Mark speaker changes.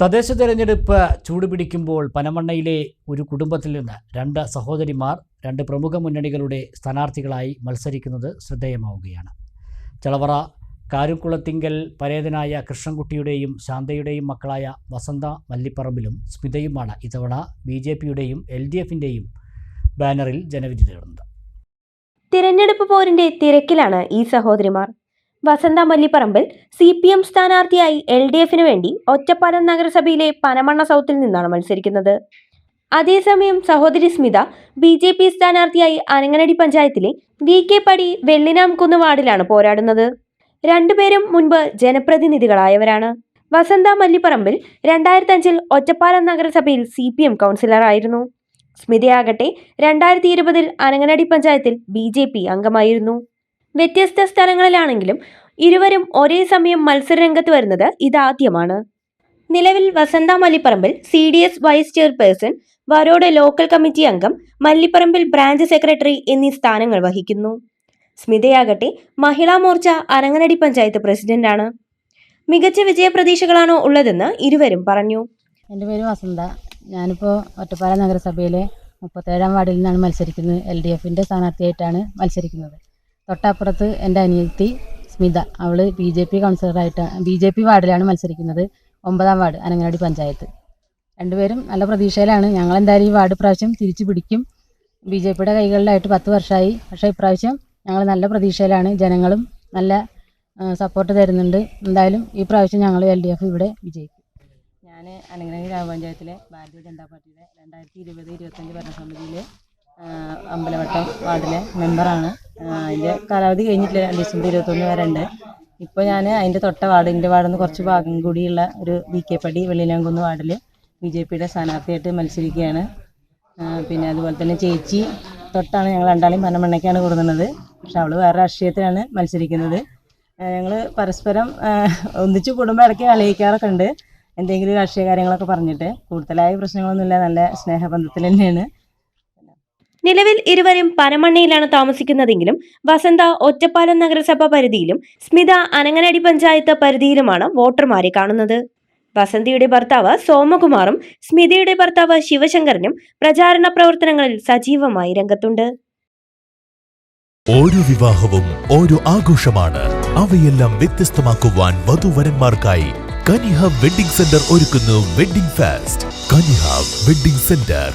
Speaker 1: തദ്ദേശ തെരഞ്ഞെടുപ്പ് ചൂടുപിടിക്കുമ്പോൾ പനമണ്ണയിലെ ഒരു കുടുംബത്തിൽ നിന്ന് രണ്ട് സഹോദരിമാർ രണ്ട് പ്രമുഖ മുന്നണികളുടെ സ്ഥാനാർത്ഥികളായി മത്സരിക്കുന്നത് ശ്രദ്ധേയമാവുകയാണ്. ചളവറ കാരുക്കുളത്തിങ്കൽ പരേതനായ കൃഷ്ണൻകുട്ടിയുടെയും ശാന്തയുടെയും മക്കളായ വസന്ത മല്ലിപ്പറമ്പിലും സ്മിതയുമാണ് ഇത്തവണ ബി ജെ പിയുടെയും എൽ ഡി എഫിന്റെയും ബാനറിൽ ജനവിധി തേടുന്നത്.
Speaker 2: തിരഞ്ഞെടുപ്പ് പോരിന്റെ തിരക്കിലാണ് ഈ സഹോദരിമാർ. Vasantha Mallipparambil C P M സ്ഥാനാർത്ഥിയായി എൽ ഡി എഫിന് വേണ്ടി ഒറ്റപ്പാലം നഗരസഭയിലെ പനമണ്ണ സൗത്തിൽ നിന്നാണ് മത്സരിക്കുന്നത്. അതേസമയം സഹോദരി സ്മിത ബി ജെ പി സ്ഥാനാർത്ഥിയായി അനങ്ങനടി പഞ്ചായത്തിലെ വി കെ പടി വെള്ളിനാംകുന്ന് വാർഡിലാണ് പോരാടുന്നത്. രണ്ടുപേരും മുൻപ് ജനപ്രതിനിധികളായവരാണ്. വസന്ത മല്ലിപ്പറമ്പിൽ രണ്ടായിരത്തി അഞ്ചിൽ ഒറ്റപ്പാലം നഗരസഭയിൽ സി പി എം കൗൺസിലറായിരുന്നു സ്മിതയാകട്ടെ രണ്ടായിരത്തി ഇരുപതിൽ അനങ്ങനടി പഞ്ചായത്തിൽ ബി ജെ പി അംഗമായിരുന്നു. വ്യത്യസ്ത സ്ഥലങ്ങളിലാണെങ്കിലും ഇരുവരും ഒരേ സമയം മത്സരരംഗത്ത് വരുന്നത് ഇതാദ്യമാണ്. നിലവിൽ Vasantha Mallipparambil C D S vice chairperson Varode local committee അംഗം മല്ലിപ്പറമ്പിൽ ബ്രാഞ്ച് സെക്രട്ടറി എന്നീ സ്ഥാനങ്ങൾ വഹിക്കുന്നു. സ്മിതയാകട്ടെ മഹിളാ മോർച്ച അരങ്ങനടി പഞ്ചായത്ത് പ്രസിഡന്റാണ്. മികച്ച വിജയപ്രതീക്ഷകളാണോ ഉള്ളതെന്ന് ഇരുവരും പറഞ്ഞു.
Speaker 3: എന്റെ പേര് വസന്ത. ഞാനിപ്പോൾ ഒറ്റപ്പാല നഗരസഭയിലെ മുപ്പത്തേഴാം വാർഡിൽ നിന്നാണ് മത്സരിക്കുന്നത്. എൽ ഡി എഫിന്റെ സ്ഥാനാർത്ഥിയായിട്ടാണ് മത്സരിക്കുന്നത്. തൊട്ടപ്പുറത്ത് എന്റെ അനിയത്തി സ്മിത. അവൾ ബി ജെ പി കൗൺസിലറായിട്ടാണ് ബി ജെ പി വാർഡിലാണ് മത്സരിക്കുന്നത്. ഒമ്പതാം വാർഡ് അനങ്ങനാടി പഞ്ചായത്ത്. രണ്ടുപേരും നല്ല പ്രതീക്ഷയിലാണ്. ഞങ്ങൾ എന്തായാലും ഈ വാർഡ് പ്രാവശ്യം തിരിച്ചു പിടിക്കും. ബി ജെ പിയുടെ കൈകളിലായിട്ട് പത്ത് വർഷമായി. പക്ഷേ ഇപ്രാവശ്യം ഞങ്ങൾ നല്ല പ്രതീക്ഷയിലാണ്. ജനങ്ങളും നല്ല സപ്പോർട്ട് തരുന്നുണ്ട്. എന്തായാലും ഈ പ്രാവശ്യം ഞങ്ങൾ എൽ ഡി എഫ് ഇവിടെ വിജയിക്കും. ഞാൻ അനങ്ങനാടി ഗ്രാമപഞ്ചായത്തിലെ ഭാരതീയ ജനതാ പാർട്ടിയുടെ രണ്ടായിരത്തി ഇരുപത് ഇരുപത്തഞ്ച് ഭരണസമിതിയിലെ അമ്പലവട്ടം വാർഡിലെ മെമ്പറാണ്. അതിന്റെ കാലാവധി കഴിഞ്ഞിട്ടില്ല. ഡിസംബർ ഇരുപത്തൊന്ന് വരെ ഉണ്ട് ഇപ്പോൾ ഞാൻ അതിന്റെ തൊട്ട വാർഡ് എന്റെ വാർഡിൽ നിന്ന് കുറച്ച് ഭാഗം കൂടിയുള്ള ഒരു വി കെ പടി വെള്ളിലാങ്കുന്ന് വാർഡിൽ ബി ജെ പിയുടെ സ്ഥാനാർത്ഥിയായിട്ട് മത്സരിക്കുകയാണ്. പിന്നെ അതുപോലെ തന്നെ ചേച്ചി തൊട്ടാണ് ഞങ്ങൾ രണ്ടാളും പനമണ്ണയ്ക്കാണ് കൊടുക്കുന്നത്. പക്ഷെ അവൾ വേറെ രാഷ്ട്രീയത്തിലാണ് മത്സരിക്കുന്നത്. ഞങ്ങൾ പരസ്പരം ഒന്നിച്ച് കുടുംബം ഇടയ്ക്ക് ആലോചിക്കാറൊക്കെ ഉണ്ട്. എന്തെങ്കിലും രാഷ്ട്രീയ കാര്യങ്ങളൊക്കെ പറഞ്ഞിട്ട് കൂടുതലായ പ്രശ്നങ്ങളൊന്നുമില്ല. നല്ല സ്നേഹബന്ധത്തിൽ തന്നെയാണ്.
Speaker 2: നിലവിൽ ഇരുവരും പനമണ്ണയിലാണ് താമസിക്കുന്നതെങ്കിലും വസന്ത ഒറ്റപ്പാലം നഗരസഭ പരിധിയിലും സ്മിത അനങ്ങനടി പഞ്ചായത്ത് പരിധിയിലുമാണ് വോട്ടർമാരെ കാണുന്നത്. വസന്തിയുടെ ഭർത്താവ് സോമകുമാറും സ്മിതയുടെ ഭർത്താവ് ശിവശങ്കരനും പ്രചാരണ പ്രവർത്തനങ്ങളിൽ സജീവമായി രംഗത്തുണ്ട്.
Speaker 4: ഓരോ വിവാഹവും ഓരോ ആഘോഷമാണ്. അവയെല്ലാം വ്യത്യസ്തമാക്കുവാൻ വധുവരന്മാർക്കായി കനിഹ വെഡിംഗ് സെന്റർ ഒരുക്കുന്നു wedding fast. Kaniha wedding centre.